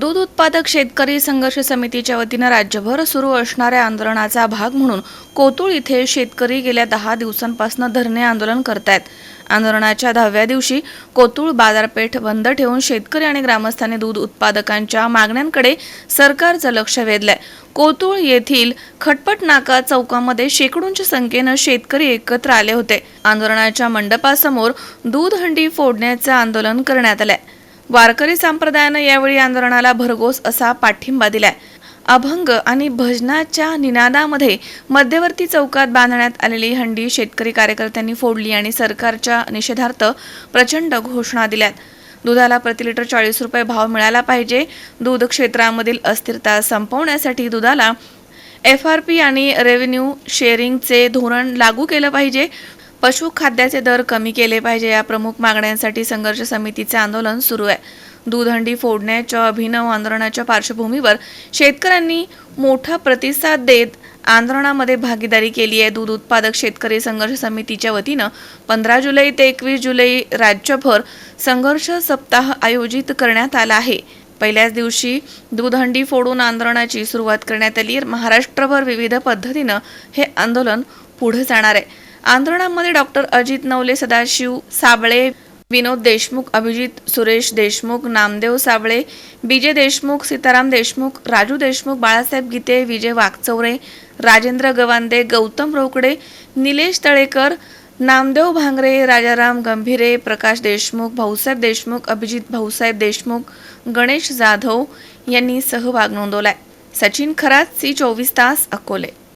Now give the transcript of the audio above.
दूध उत्पादक शेतकरी संघर्ष समितीच्या वतीनं राज्यभर सुरू असणाऱ्या आंदोलनाचा भाग म्हणून कोतुळ इथे शेतकरी गेल्या दहा दिवसांपासून धरणे आंदोलन करतायत. आंदोलनाच्या दहाव्या दिवशी कोतुळ बाजारपेठ बंद ठेवून शेतकरी आणि ग्रामस्थांनी दूध उत्पादकांच्या मागण्यांकडे सरकारचं लक्ष वेधलंय. कोतुळ येथील खटपट नाका चौकामध्ये शेकडोंच्या संख्येनं शेतकरी एकत्र आले होते. आंदोलनाच्या मंडपासमोर दूध हंडी फोडण्याचं आंदोलन करण्यात आलंय. वारकरी संप्रदायानं यावेळी आंदोलनाला भरघोस असा पाठिंबा दिलाय. अभंग आणि भजनाच्या निनादामध्ये मध्यवर्ती चौकात बांधण्यात आलेली हंडी शेतकरी कार्यकर्त्यांनी फोडली आणि सरकारच्या निषेधार्थ प्रचंड घोषणा दिल्यात. दुधाला प्रति लिटर चाळीस रुपये भाव मिळाला पाहिजे. दूध क्षेत्रामधील अस्थिरता संपवण्यासाठी दुधाला एफ आर पी आणि रेव्हेन्यू शेअरिंगचे धोरण लागू केलं पाहिजे. पशुखाद्याचे दर कमी केले पाहिजे या प्रमुख मागण्यांसाठी संघर्ष समितीचे आंदोलन सुरू आहे. दूधहंडी फोडण्याच्या अभिनव आंदोलनाच्या पार्श्वभूमीवर शेतकऱ्यांनी मोठा प्रतिसाद देत आंदोलनामध्ये भागीदारी केली आहे. दूध उत्पादक शेतकरी संघर्ष समितीच्या वतीनं पंधरा जुलै ते एकवीस जुलै राज्यभर संघर्ष सप्ताह आयोजित करण्यात आला आहे. पहिल्याच दिवशी दूधहंडी फोडून आंदोलनाची सुरुवात करण्यात आली. महाराष्ट्रभर विविध पद्धतीनं हे आंदोलन पुढे जाणार आहे. आंदोलनामध्ये डॉक्टर अजित नवले सदाशिव साबळे विनोद देशमुख अभिजित सुरेश देशमुख नामदेव साबळे बीजे देशमुख सीताराम देशमुख राजू देशमुख बाळासाहेब गीते विजय वागचौरे राजेंद्र गवांदे गौतम रोकडे निलेश तळेकर नामदेव भांगरे राजाराम गंभीरे प्रकाश देशमुख भाऊसाहेब देशमुख अभिजित भाऊसाहेब देशमुख गणेश जाधव यांनी सहभाग नोंदवलाय. सचिन खरात सी चोवीस तास अकोले.